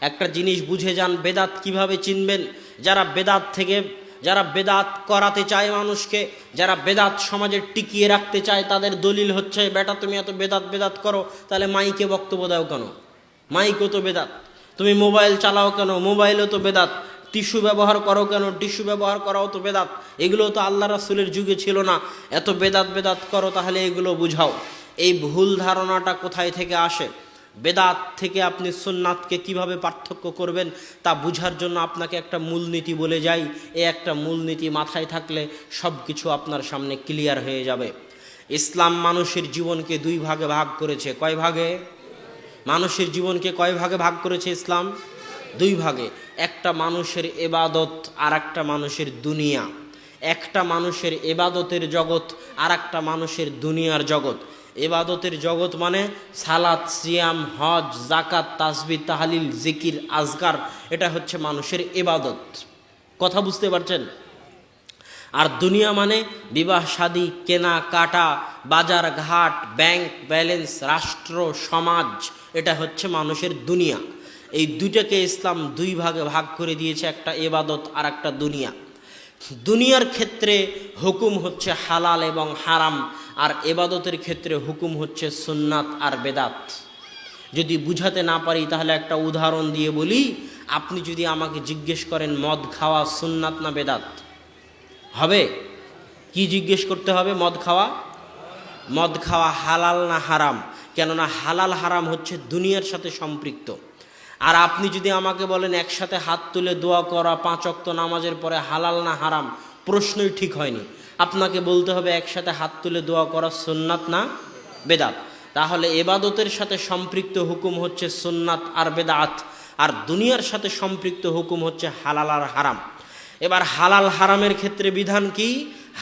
একটা জিনিস বুঝে যান, বেদাত কীভাবে চিনবেন? যারা বেদাত থেকে, যারা বেদাত করাতে চায় মানুষকে, যারা বেদাত সমাজে টিকিয়ে রাখতে চায়, তাদের দলিল হচ্ছে, বেটা, তুমি এত বেদাত বেদাত করো, তাহলে মাইকে বক্তব্য দাও কেন? মাইকও তো বেদাত। তুমি মোবাইল চালাও কেন? মোবাইলও তো বেদাত। টিস্যু ব্যবহার করো কেন? টিস্যু ব্যবহার করাও তো বেদাত। এগুলো তো আল্লাহ রাসুলের যুগে ছিল না। এত বেদাত বেদাত করো, তাহলে এগুলো বুঝাও। এই ভুল ধারণাটা কোথায় থেকে আসে? বেদাত থেকে আপনি সুন্নাতকে কীভাবে পার্থক্য করবেন তা বুঝার জন্য আপনাকে একটা মূলনীতি বলে যাই। এ একটা মূলনীতি মাথায় থাকলে সব কিছু আপনার সামনে ক্লিয়ার হয়ে যাবে। ইসলাম মানুষের জীবনকে দুই ভাগে ভাগ করেছে। কয় ভাগে? মানুষের জীবনকে কয় ভাগে ভাগ করেছে ইসলাম? দুই ভাগে। একটা মানুষের এবাদত আর একটা মানুষের দুনিয়া। একটা মানুষের এবাদতের জগৎ আর একটা মানুষের দুনিয়ার জগৎ। এবাদতের জগৎ মানে সালাত, সিয়াম, হজ জাকাত তাসবি, তাহালিল, জিকির আজগার এটা হচ্ছে মানুষের এবাদত কথা বুঝতে পারছেন? আর দুনিয়া মানে বিবাহ, শাদী, কেনা, কাটা, বাজার, ঘাট, ব্যাংক, ব্যালেন্স, রাষ্ট্র, সমাজ, এটা হচ্ছে মানুষের দুনিয়া। এই দুইটাকে ইসলাম দুই ভাগে ভাগ করে দিয়েছে একটা এবাদত আর একটা দুনিয়া। দুনিয়ার ক্ষেত্রে হুকুম হচ্ছে হালাল এবং হারাম। আর এবাদতের ক্ষেত্রে হুকুম হচ্ছে সুন্নাত আর বেদাত। যদি বুঝাতে না পারি, তাহলে একটা উদাহরণ দিয়ে বলি, আপনি যদি আমাকে জিজ্ঞেস করেন, মদ খাওয়া সুন্নাত না বেদাত? হবে? কি জিজ্ঞেস করতে হবে মদ খাওয়া? মদ খাওয়া হালাল না হারাম? কেননা হালাল হারাম হচ্ছে দুনিয়ার সাথে সম্পৃক্ত। আর আপনি যদি আমাকে বলেন, একসাথে হাত তুলে দোয়া করা, পাঁচ অক্ত নামাজের পরে হালাল না হারাম, প্রশ্নই ঠিক হয়নি। আপনাকে বলতে হবে একসাথে হাত তুলে দোয়া করা সুন্নাত না বেদাত। তাহলে এবাদতের সাথে সম্পৃক্ত হুকুম হচ্ছে সুন্নাত আর বেদাত। আর দুনিয়ার সাথে সম্পৃক্ত হুকুম হচ্ছে হালাল আর হারাম। এবার হালাল হারামের ক্ষেত্রে বিধান কি?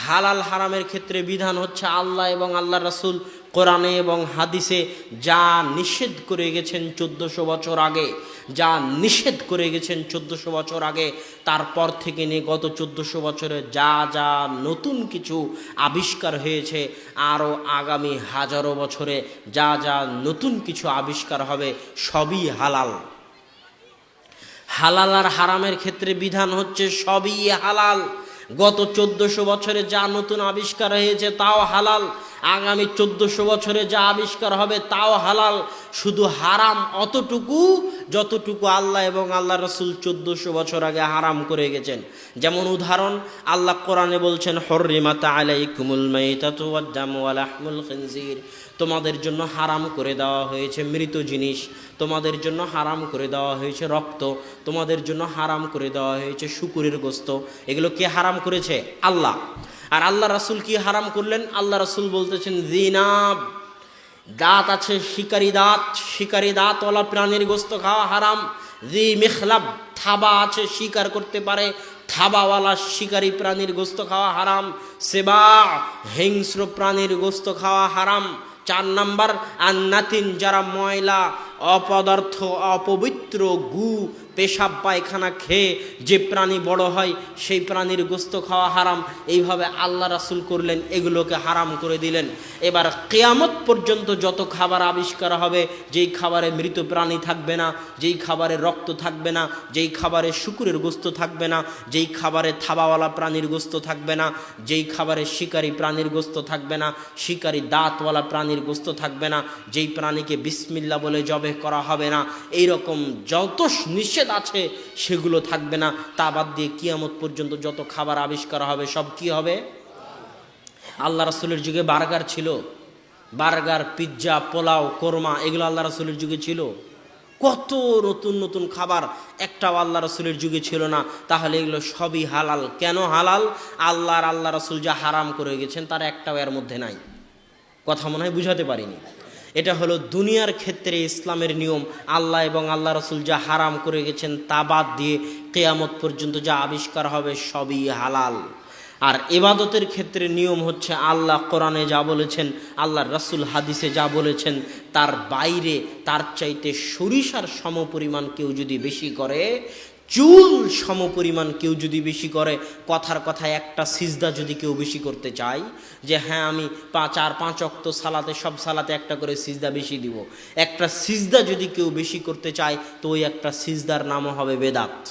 হালাল হারামের ক্ষেত্রে বিধান হচ্ছে আল্লাহ এবং আল্লাহ রাসুল কোরআনে এবং হাদিসে যা নিষেধ করে গেছেন চোদ্দোশো বছর আগে, যা নিষেধ করে গেছেন চোদ্দোশো বছর আগে, তারপর থেকে নিয়ে গত চোদ্দোশো বছরে যা যা নতুন কিছু আবিষ্কার হয়েছে, আরও আগামী হাজারো বছরে যা যা নতুন কিছু আবিষ্কার হবে, সবই হালাল। হালাল আর হারামের ক্ষেত্রে বিধান হচ্ছে সবই হালাল। গত চোদ্দশো বছরে যা নতুন আবিষ্কার হয়েছে তাও হালাল। আগামী চোদ্দশো বছরে যা আবিষ্কার হবে তাও হালাল। শুধু হারাম অতটুকু যতটুকু আল্লাহ এবং আল্লাহ রসুল চোদ্দশো বছর আগে হারাম করে গেছেন। যেমন উদাহরণ, আল্লাহ কোরআনে বলছেন, হর্রিমাতা তোমাদের জন্য হারাম করে দেওয়া হয়েছে মৃত জিনিস, তোমাদের জন্য হারাম করে দেওয়া হয়েছে রক্ত, তোমাদের জন্য হারাম করে দেওয়া হয়েছে শুকুরের গোস্ত। এগুলো কে হারাম করেছে? আল্লাহ। আর আল্লাহ রাসুল কি হারাম করলেন? আল্লাহ রাসুল বলতেছেন জিনাব দাঁত আছে শিকারি দাঁত, শিকারি দাঁতওয়ালা প্রাণীর গোস্ত খাওয়া হারাম। জি মেখলাব, থাবা আছে শিকার করতে পারে, থাবাওয়ালা শিকারি প্রাণীর গোস্ত খাওয়া হারাম। সেবা, হিংস্র প্রাণীর গোস্ত খাওয়া হারাম। চার নাম্বার আর নাতিন যারা ময়লা, অপদার্থ, অপবিত্র, গু পেশাব পায়খানা খেয়ে যে প্রাণী বড় হয়, সেই প্রাণীর গোস্ত খাওয়া হারাম। এইভাবে আল্লাহ রাসুল করলেন, এগুলোকে হারাম করে দিলেন। এবার কেয়ামত পর্যন্ত যত খাবার আবিষ্কার হবে, যেই খাবারে মৃত প্রাণী থাকবে না, যেই খাবারে রক্ত থাকবে না, যেই খাবারে শুকুরের গোস্ত থাকবে না, যেই খাবারে থাবাওয়ালা প্রাণীর গোস্ত থাকবে না, যেই খাবারে শিকারী প্রাণীর গোস্ত থাকবে না, শিকারী দাঁতওয়ালা প্রাণীর গোস্ত থাকবে না, যেই প্রাণীকে বিসমিল্লা বলে জবে করা হবে না এই রকম যত নিষেধ আছে, সেগুলো থাকবে না। তা বাদ দিয়ে কিয়ামত পর্যন্ত যত খাবার আবিষ্কার হবে, সব কি হবে? আল্লাহ রাসুলের যুগে বার্গার ছিল। বার্গার, পিৎজা, পোলাও, কোরমা, এগুলো আল্লাহ রাসুলের যুগে ছিল। কত নতুন নতুন খাবার একটাও আল্লাহ রসুলের যুগে ছিল না। তাহলে এগুলো সবই হালাল। কেন হালাল? আল্লাহর আল্লাহ রসুল যা হারাম করে গেছেন, তার একটাও এর মধ্যে নাই। কথা মনে হয় বুঝাতে পারিনি। এটা হলো দুনিয়ার ক্ষেত্রে ইসলামের নিয়ম। আল্লাহ এবং আল্লাহ রসুল যা হারাম করে গেছেন তা বাদ দিয়ে কেয়ামত পর্যন্ত যা আবিষ্কার হবে সবই হালাল। আর এবাদতের ক্ষেত্রে নিয়ম হচ্ছে আল্লাহ কোরআনে যা বলেছেন, আল্লাহ রসুল হাদিসে যা বলেছেন, তার বাইরে তার চাইতে সরিষার সমপরিমাণ কেউ যদি বেশি করে চুল সমপরিমাণ কেউ যদি বেশি করে, কথার কথায় একটা সিজদা যদি কেউ বেশি করতে চায়, যে হ্যাঁ আমি পাঁচ আর পাঁচ অক্ত সালাতে, সব সালাতে একটা করে সিজদা বেশি দিব। একটা সিজদা যদি কেউ বেশি করতে চায়, তো ওই একটা সিজদার নামও হবে বেদাত।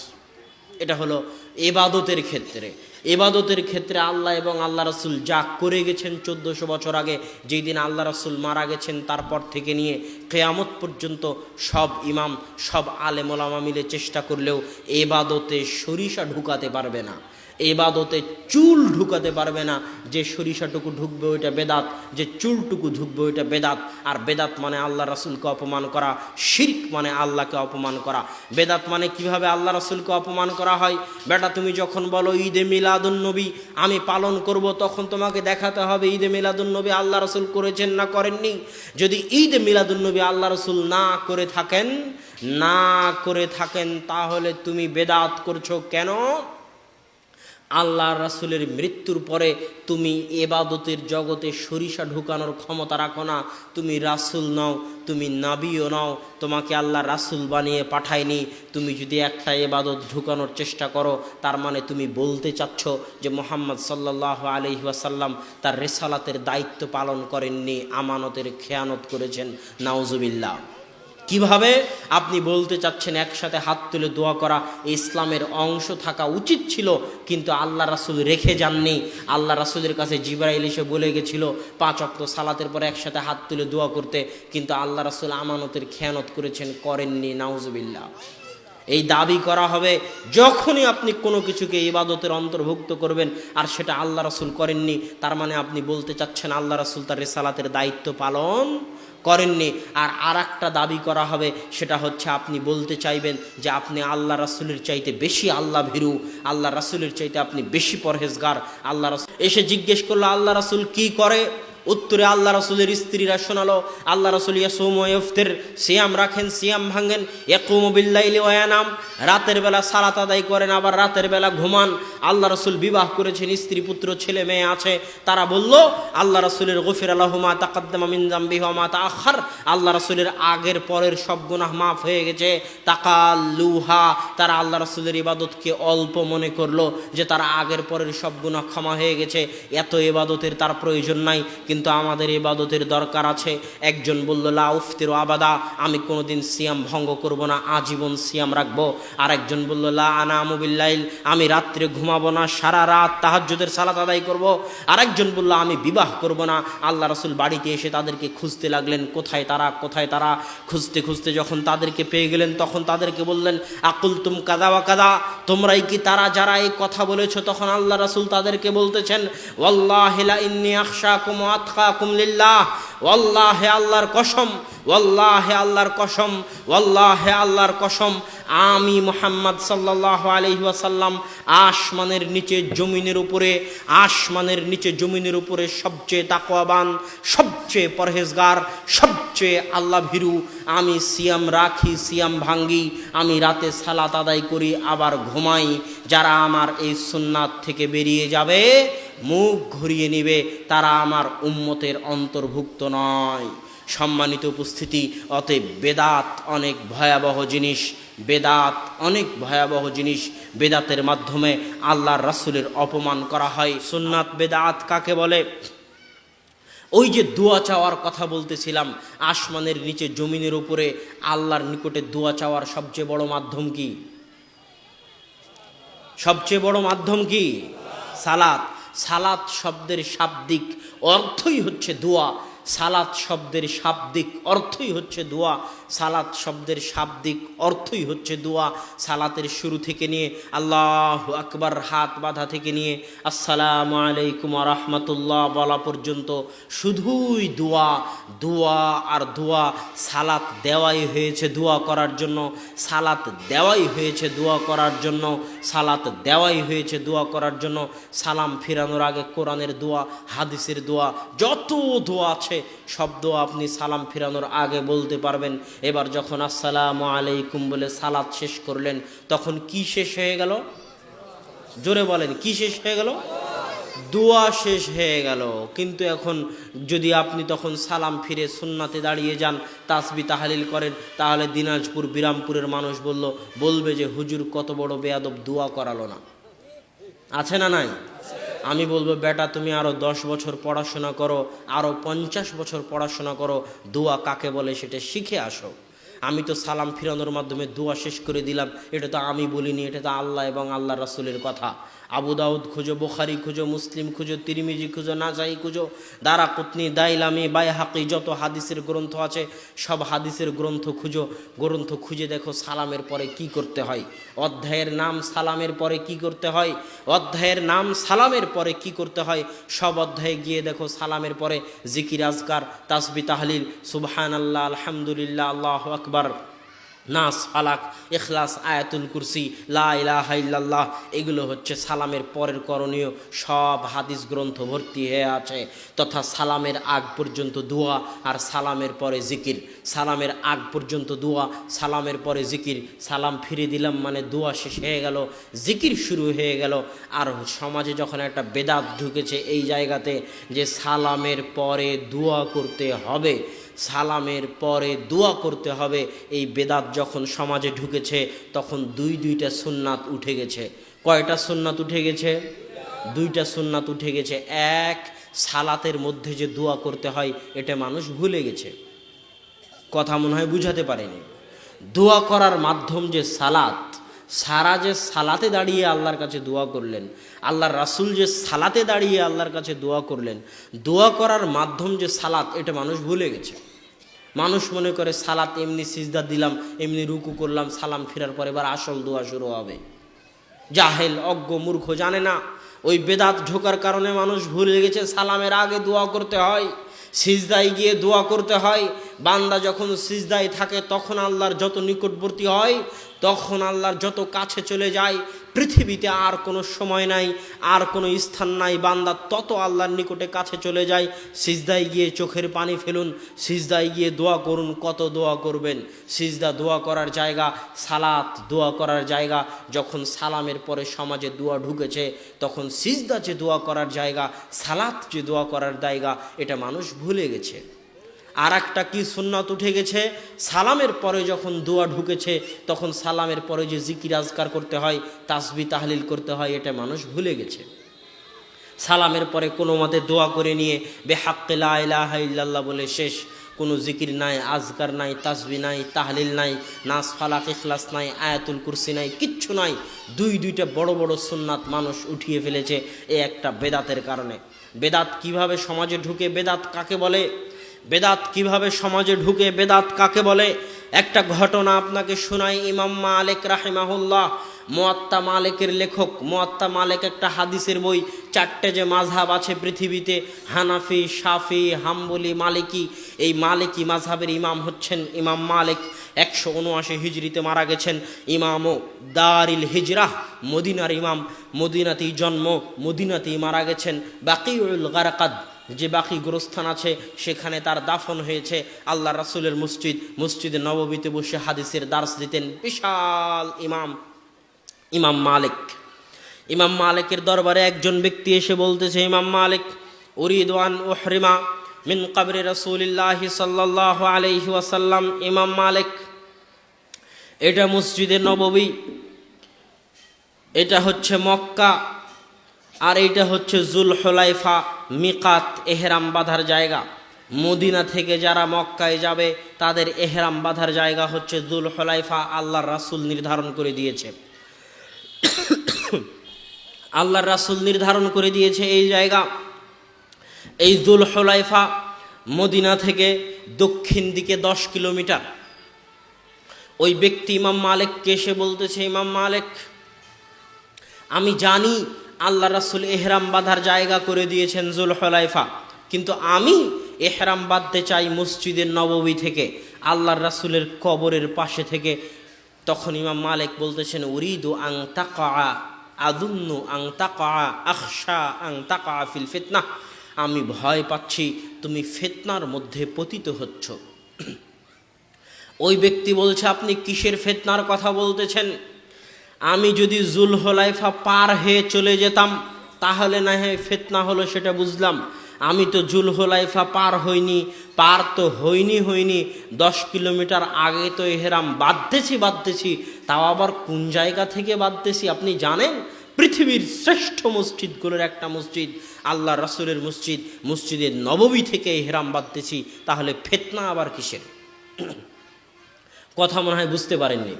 এটা হলো এবাদতের ক্ষেত্রে। এবাদতের ক্ষেত্রে আল্লাহ এবং আল্লাহ রসুল যা করে গেছেন চোদ্দোশো বছর আগে, যেই দিন আল্লাহ রসুল মারা গেছেন, তারপর থেকে নিয়ে কেয়ামত পর্যন্ত সব ইমাম, সব আলেমোলামা মিলে চেষ্টা করলেও এবাদতে সরিষা ঢুকাতে পারবে না। এবাদতে চুল ঢুকাতে পারবে না। যে সরিষাটুকু ঢুকবে ওইটা বেদাত, যে চুলটুকু ঢুকবে ওইটা বেদাত। আর বেদাত মানে আল্লাহ রাসুলকে অপমান করা, শির্ক মানে আল্লাহকে অপমান করা। বেদাত মানে কীভাবে আল্লাহ রাসুলকে অপমান করা হয়? বেটা, তুমি যখন বলো ঈদে মিলাদুন নবী, আমি পালন করব, তখন তোমাকে দেখাতে হবে ঈদে মিলাদুন নবী আল্লাহ রসুল করেছেন না করেননি। যদি ঈদে মিলাদুন নবী আল্লাহ রসুল না করে থাকেন, না করে থাকেন, তাহলে তুমি বেদাত করছ কেন? আল্লাহ রাসুলের মৃত্যুর পরে তুমি এবাদতের জগতে সরিষা ঢুকানোর ক্ষমতা রাখো না। তুমি রাসুল নাও, তুমি নাবিও নাও। তোমাকে আল্লাহ রাসুল বানিয়ে পাঠায়নি। তুমি যদি একটা এবাদত ঢুকানোর চেষ্টা করো, তার মানে তুমি বলতে চাচ্ছ যে মোহাম্মদ সাল্লাহ আলহি ওয়াসাল্লাম তার রেসালাতের দায়িত্ব পালন করেননি, আমানতের খেয়ানত করেছেন। নাউজুবিল্লাহ। কীভাবে আপনি বলতে চাচ্ছেন একসাথে হাত তুলে দোয়া করা ইসলামের অংশ থাকা উচিত ছিল, কিন্তু আল্লাহ রাসুল রেখে যাননি। আল্লাহ রাসুলের কাছে জিব্রাইল এসে বলে গেছিল, পাঁচ অক্ত সালাতের পরে একসাথে হাত তুলে দোয়া করতে, কিন্তু আল্লাহ রাসুল আমানতের খেয়ানত করেছেন, করেননি নাউজবিল্লা এই দাবি করা হবে যখনই আপনি কোনো কিছুকে ইবাদতের অন্তর্ভুক্ত করবেন, আর সেটা আল্লাহ রাসুল করেননি, তার মানে আপনি বলতে চাচ্ছেন আল্লাহ রাসুল তার রেসালাতের দায়িত্ব পালন করেননি। আর আর একটা দাবি করা হবে, সেটা হচ্ছে আপনি বলতে চাইবেন যে আপনি আল্লাহ রাসুলের চাইতে বেশি আল্লাহ ভীরু, আল্লাহ রাসুলের চাইতে আপনি বেশি পরহেজগার, আল্লাহ রাসুল এসে জিজ্ঞেস করল, আল্লাহ রাসুল কি করে? উত্তরে আল্লাহ রসুলের স্ত্রীরা শোনালো, আল্লাহ রসুল ইয়াসুমফতের সিয়াম রাখেন, সিয়াম ভাঙেন একুমবিল্লাইলি ওয়ানাম রাতের বেলা সালাত আদায় করেন, আবার রাতের বেলা ঘুমান। আল্লাহ রসুল বিবাহ করেছেন, স্ত্রী, পুত্র, ছেলে, মেয়ে আছে। তারা বলল, আল্লাহ রসুলের গফির আল্লাহমা তাকাদ্দামা বিহমা তা আখার আল্লাহ রসুলের আগের পরের সব গুনাহ মাফ হয়ে গেছে। তাকাল লুহা তারা আল্লাহ রসুলের ইবাদতকে অল্প মনে করল যে তারা আগের পরের সব গুনাহ ক্ষমা হয়ে গেছে। এত ইবাদতের তার প্রয়োজন নাই, কিন্তু আমাদের ইবাদতের দরকার আছে। একজন বলল, লা উফতির আবাদা, আমি কোনোদিন সিয়াম ভঙ্গ করব না, আজীবন সিয়াম রাখব। আর একজন বলল, লা আনা আমুবিল্লাইল আমি রাত্রে ঘুমাবো না, সারা রাত তাহাজ্জুদের সালাত আদায় করব। আরেকজন বলল, আমি বিবাহ করব না। আল্লাহ রসুল বাড়িতে এসে তাদেরকে খুঁজতে লাগলেন, কোথায় তারা কোথায় তারা? খুঁজতে খুঁজতে যখন তাদেরকে পেয়ে গেলেন, তখন তাদেরকে বললেন আকুল তুম কাদা বা কাদা, তোমরাই কি তারা যারা এই কথা বলেছ? তখন আল্লাহ রসুল তাদেরকে বলতেছেন ওয়াল্লাহিলা ইন্নি আকশা কুম আতখা কুমলিল্লাহ ওয়াল্লাহে আল্লাহর কসম, ওয়াল্লাহে আল্লাহর কসম, ওয়াল্লাহে আল্লাহর কসম। আমি মোহাম্মদ সাল্লাহ আলহি ওয়াসাল্লাম আসমানের নিচে, জমিনের উপরে, আসমানের নিচে, জমিনের উপরে সবচেয়ে তাকওয়াবান, সবচেয়ে পরহেজগার, সবচেয়ে আল্লাহ ভীরু। আমি সিয়াম রাখি, সিয়াম ভাঙ্গি, আমি রাতে সালাত আদায় করি, আবার ঘুমাই। যারা আমার এই সুন্নাত থেকে বেরিয়ে যাবে মুখ ঘুরিয়ে নিবে, তারা আমার উম্মতের অন্তর্ভুক্ত নয়। সম্মানিত উপস্থিতি, অতএব বেদাত অনেক ভয়াবহ জিনিস, বেদাত অনেক ভয়াবহ জিনিস। বেদাতের মাধ্যমে আল্লাহর রাসুলের অপমান করা হয়। সুন্নাত বেদাত কাকে বলে? ওই যে দোয়া চাওয়ার কথা বলতেছিলাম, আসমানের নিচে জমিনের উপরে আল্লাহর নিকটে দোয়া চাওয়ার সবচেয়ে বড় মাধ্যম কি? সবচেয়ে বড় মাধ্যম কি? সালাত। সালাত শব্দের শাব্দিক অর্থই হচ্ছে দোয়া। সালাত শব্দের শাব্দিক অর্থই হচ্ছে দোয়া। সালাত শব্দের শাব্দিক অর্থই হচ্ছে দোয়া। সালাতের শুরু থেকে নিয়ে আল্লাহ আকবার হাত বাঁধা থেকে নিয়ে আসসালামু আলাইকুম রহমতুল্লাহ বলা পর্যন্ত শুধুই দোয়া দোয়া আর দোয়া। সালাত দেওয়াই হয়েছে দোয়া করার জন্য। সালাত দেওয়াই হয়েছে দোয়া করার জন্য। সালাত দেওয়াই হয়েছে দোয়া করার জন্য। সালাম ফিরানোর আগে কোরআনের দোয়া, হাদিসের দোয়া, যত দোয়া আছে সব দোয়া আপনি সালাম ফিরানোর আগে বলতে পারবেন। এবার যখন আসসালামু আলাইকুম বলে সালাত শেষ করলেন, তখন কি শেষ হয়ে গেল? জোরে বলেন, কি শেষ হয়ে গেল? দোয়া শেষ হয়ে গেল। কিন্তু এখন যদি আপনি তখন সালাম ফিরে সুন্নাতে দাঁড়িয়ে যান, তাসবি তাহালিল করেন, তাহলে দিনাজপুর, বিরামপুরের মানুষ বলল, বলবে যে হুজুর কত বড় বেয়াদব, দোয়া করালো না। আছে না নাই? আমি বলব, বেটা, তুমি আরও দশ বছর পড়াশোনা করো আরও পঞ্চাশ বছর পড়াশোনা করো, দোয়া কাকে বলে সেটা শিখে আসো। আমি তো সালাম ফিরানোর মাধ্যমে দোয়া শেষ করে দিলাম, এটা তো আমি বলিনি, এটা তো আল্লাহ এবং আল্লাহ রাসুলের কথা। আবু দাউদ খুঁজো, বোখারি খুঁজো, মুসলিম খুঁজো, তিরিমিজি খুঁজো নাজাই খুঁজো দারা কুতনি দাইলামি বাই হাকি যত হাদিসের গ্রন্থ আছে, সব হাদিসের গ্রন্থ খুঁজো। গ্রন্থ খুঁজে দেখো সালামের পরে কি করতে হয়। অধ্যায়ের নাম সালামের পরে কি করতে হয়। অধ্যায়ের নাম সালামের পরে কি করতে হয়। সব অধ্যায়ে গিয়ে দেখো সালামের পরে জিকির, আজকার, তাসবি, তাহলিল সুবহান আল্লাহ আলহামদুলিল্লাহ, আল্লাহ আকবার। নাস, ফালাক এখলাস আয়াতুল কুরসি, লা ইলাহা ইল্লাল্লাহ, এগুলো হচ্ছে সালামের পরের করণীয়। সব হাদিস গ্রন্থ ভর্তি হয়ে আছে, তথা সালামের আগ পর্যন্ত দোয়া আর সালামের পরে জিকির। সালামের আগ পর্যন্ত দোয়া, সালামের পরে জিকির। সালাম ফিরে দিলাম মানে দোয়া শেষ হয়ে গেল, জিকির শুরু হয়ে গেল। আর সমাজে যখন একটা বেদাত ঢুকেছে এই জায়গাতে যে সালামের পরে দোয়া করতে হবে সালামের পরে দোয়া করতে হবে। এই বেদাত যখন সমাজে ঢুকেছে, তখন দুই, দুইটা সুন্নাত উঠে গেছে। কয়টা সুন্নাত উঠে গেছে? দুইটা সুন্নাত উঠে গেছে। এক, সালাতের মধ্যে যে দোয়া করতে হয়, এটা মানুষ ভুলে গেছে। কথা মনে হয় বুঝাতে পারেনি। দোয়া করার মাধ্যম যে সালাত, সারা যে সালাতে দাঁড়িয়ে আল্লাহর কাছে দোয়া করলেন, আল্লাহর রাসুল যে সালাতে দাঁড়িয়ে আল্লাহর কাছে দোয়া করলেন, দোয়া করার মাধ্যম যে সালাত, এটা মানুষ ভুলে গেছে। মানুষ মনে করে, সালাত এমনি সিজদা দিলাম, এমনি রুকু করলাম, সালাম ফেরার পরে এবার আসল দোয়া শুরু হবে। জাহেল, অজ্ঞ, মূর্খ জানে না। ওই বেদাত ঢোকার কারণে মানুষ ভুলে গেছে, সালামের আগে দোয়া করতে হয়, সিজদায় গিয়ে দোয়া করতে হয়। বান্দা যখন সিজদায় থাকে, তখন আল্লাহর যত নিকটবর্তী হয়, তখন আল্লাহর যত কাছে চলে যায় পৃথিবীতে আর কোনো সময় নাই, আর কোনো স্থান নাই। বান্দা তত আল্লাহর নিকটে কাছে চলে যায়, সিজদায় গিয়ে চোখের পানি ফেলুন, সিজদায় গিয়ে দোয়া করুন, কত দোয়া করবেন? সিজদা দোয়া করার জায়গা, সালাত দোয়া করার জায়গা, যখন সালামের পরে সমাজে দোয়া ঢুকেছে, তখন সিজদা যে দোয়া করার জায়গা, সালাত যে দোয়া করার জায়গা, এটা মানুষ ভুলে গেছে। আর একটা কি সুন্নত উঠে গেছে? সালামের পরে যখন দোয়া ঢুকেছে, তখন সালামের পরে যে জিকির আজকার করতে হয়, তাসবি তাহলিল করতে হয়, এটা মানুষ ভুলে গেছে। সালামের পরে কোনো মতে দোয়া করে নিয়ে বেহাক্কে লা ইলাহা ইল্লাল্লাহ বলে শেষ। কোনো জিকির নাই, আজকার নাই, তাসবি নাই, তাহলিল নাই, নাস, ফালাক, ইখলাস নাই, আয়াতুল কুরসি নাই, কিচ্ছু নাই। দুই দুইটা বড় বড় সুন্নাত মানুষ উঠিয়ে ফেলেছে এ একটা বেদাতের কারণে। বেদাত কীভাবে সমাজে ঢুকে, বেদাত কাকে বলে? বেদাত কীভাবে সমাজে ঢুকে, বেদাত কাকে বলে? একটা ঘটনা আপনাকে শোনাই ইমাম মালিক রাহিমাহুল্লাহ, মোয়াত্তা মালিকের লেখক। মোয়াত্তা মালিক একটা হাদিসের বই, চারটে যে মাঝহাব আছে পৃথিবীতে, হানাফি, শাফি, হাম্বলি, মালিকি। এই মালিকি মাঝহাবের ইমাম হচ্ছেন ইমাম মালিক, একশো উনআশি হিজড়িতে মারা গেছেন। ইমামও দারিল হিজরাহ মদিনার ইমাম, মদিনাতেই জন্ম, মদিনাতেই মারা গেছেন। বাকিউল গারাকাদ যে বাকি গোরস্থান আছে, সেখানে তার দাফন হয়েছে। আল্লাহ রাসুলের মসজিদ, মসজিদে নববীতে বসে হাদিসের দার্স দিতেন বিশাল ইমাম ইমাম মালিক। ইমাম মালিকের দরবারে একজন ব্যক্তি এসে বলতেছে, ইমাম মালিক উরিদওয়ান ওহরিমা মিন কাবরে রসুলিল্লাহি সাল্লাহ আলহি ওয়াসাল্লাম। ইমাম মালিক, এটা মসজিদে নববী, এটা হচ্ছে মক্কা আর এইটা হচ্ছে জুল হলাইফা মিকাত, এহরাম বাঁধার জায়গা। মদিনা থেকে যারা মক্কায় যাবে, তাদের এহরাম বাঁধার জায়গা হচ্ছে জুল হলাইফা আল্লাহর রাসুল নির্ধারণ করে দিয়েছে। আল্লাহর রাসুল নির্ধারণ করে দিয়েছে এই জায়গা। এই জুল হলাইফা মদিনা থেকে দক্ষিণ দিকে দশ কিলোমিটার। ওই ব্যক্তি ইমাম মালিককে এসে বলতেছে, ইমাম মালিক, আমি জানি আল্লাহ রাসুল এহরাম বাঁধার জায়গা করে দিয়েছেন জুল হলাইফা কিন্তু আমি এহরাম বাঁধতে চাই মসজিদের নববী থেকে, আল্লাহর রাসুলের কবরের পাশে থেকে। তখন ইমাম মালিক বলতেছেন, উরিদু আং তাকা আদুন্নু আং তাকা আখশা আং তাকা ফিল ফিতনা। আমি ভয় পাচ্ছি, তুমি ফেতনার মধ্যে পতিত হচ্ছ। ওই ব্যক্তি বলছে, আপনি কিসের ফেতনার কথা বলতেছেন? আমি যদি জুল হলাইফা পার হয়ে চলে যেতাম, তাহলে না হয় ফেতনা হলো সেটা বুঝলাম। আমি তো জুলহলাইফা পার হইনি, পার তো হইনি হইনি, দশ কিলোমিটার আগে তো এহেরাম বাঁধতেছি বাঁধতেছি। তাও আবার কোন জায়গা থেকে বাঁধতেছি আপনি জানেন? পৃথিবীর শ্রেষ্ঠ মসজিদগুলোর একটা মসজিদ, আল্লাহ রসুলের মসজিদ, মসজিদের নবমী থেকে এহেরাম বাঁধতেছি, তাহলে ফেতনা আবার কিসের? কথা মনে হয় বুঝতে পারেননি।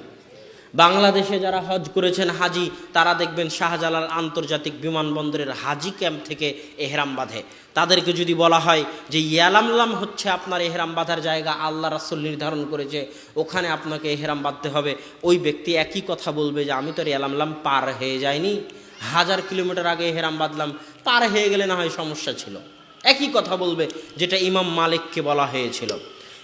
বাংলাদেশে যারা হজ করেছেন হাজি, তারা দেখবেন শাহজালাল আন্তর্জাতিক বিমানবন্দরের হাজি ক্যাম্প থেকে এহরাম বাঁধে। তাদেরকে যদি বলা হয় যে ইয়ালামলাম হচ্ছে আপনার এহরাম বাঁধার জায়গা, আল্লাহ রাসুল নির্ধারণ করেছে, ওখানে আপনাকে এহরাম বাঁধতে হবে। ওই ব্যক্তি একই কথা বলবে যে, আমি তো ইয়ালামলাম পার হয়ে যাইনি। হাজার কিলোমিটার আগে এহরাম বাঁধলাম, পার হয়ে গেলে না হয় সমস্যা ছিল। একই কথা বলবে, যেটা ইমাম মালিককে বলা হয়েছিল।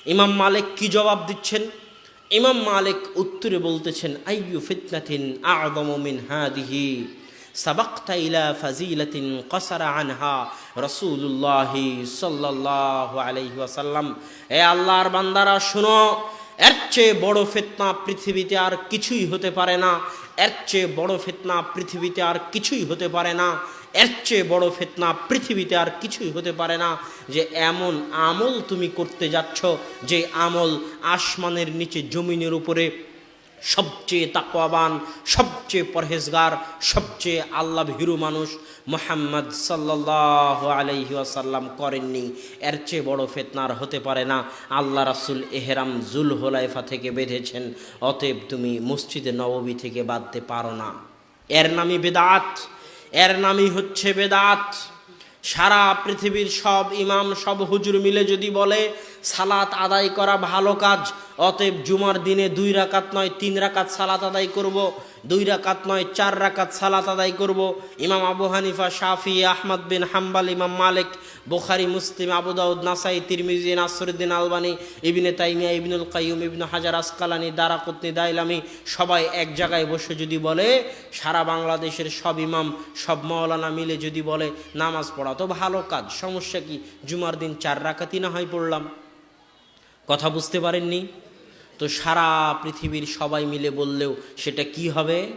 ইমাম মালিক কি জবাব দিচ্ছেন? ইমাম মালিক উত্তরে বলতেছেন, আইয়ু ফিতনাতিন আ'যামু মিন হাদিহি, সাবাক্তা ইলা ফাজিলাতিন কসারা আনহা রাসূলুল্লাহ সাল্লাল্লাহু আলাইহি ওয়াসাল্লাম। এ আল্লাহর বান্দারা, শুনো, এর চেয়ে বড় ফিতনা পৃথিবীতে আর কিছুই হতে পারে না। এর চেয়ে বড় ফিতনা পৃথিবীতে আর কিছুই হতে পারে না। এর চেয়ে বড় ফেতনা পৃথিবীতে আর কিছুই হতে পারে না যে এমন আমল তুমি করতে যাচ্ছ যে আমল আসমানের নিচে জমিনের উপরে সবচেয়ে তাকওয়াবান, সবচেয়ে পরহেজগার, সবচেয়ে আল্লাহ ভীরু মানুষ মোহাম্মদ সাল্লাহ আলহি আসাল্লাম করেননি। এর চেয়ে বড় ফেতনার হতে পারে না। আল্লাহ রাসুল এহেরাম জুল হোলাইফা থেকে বেঁধেছেন, অতএব তুমি মসজিদে নববী থেকে বাঁধতে পারো না। এর নামই বেদাত। এর নামই হচ্ছে বেদাত। সারা পৃথিবীর সব ইমাম, সব হুজুর মিলে যদি বলে, সালাত আদায় করা ভালো কাজ, অতএব জুমার দিনে দুই রাকাত নয়, তিন রাকাত সালাত আদায় করব। দুই রাকাত নয়, চার রাকাত সালাত আদায় করব। ইমাম আবু হানিফা, শাফি, আহমদ বিন হাম্বাল, ইমাম মালিক, বোখারি, মুসলিম, আবু দাউদ, নাসাই, তিরমিজি, নাসরুদ্দিন আলবানি, ইবিনে তাইমিয়া, ইবনুল কাইয়ুম, ইবনু হাজার, আসকালানি, দারাকুতনি, দাইলামি, সবাই এক জায়গায় বসে যদি বলে, সারা বাংলাদেশের সব ইমাম, সব মাওলানা মিলে যদি বলে, নামাজ পড়া তো ভালো কাজ, সমস্যা কি? জুমার দিন চার রাকাতই না হয় পড়লাম। কথা বুঝতে পারেননি? তো সারা পৃথিবীর সবাই মিলে বললেও সেটা কি হবে?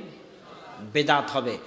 বেদাত হবে।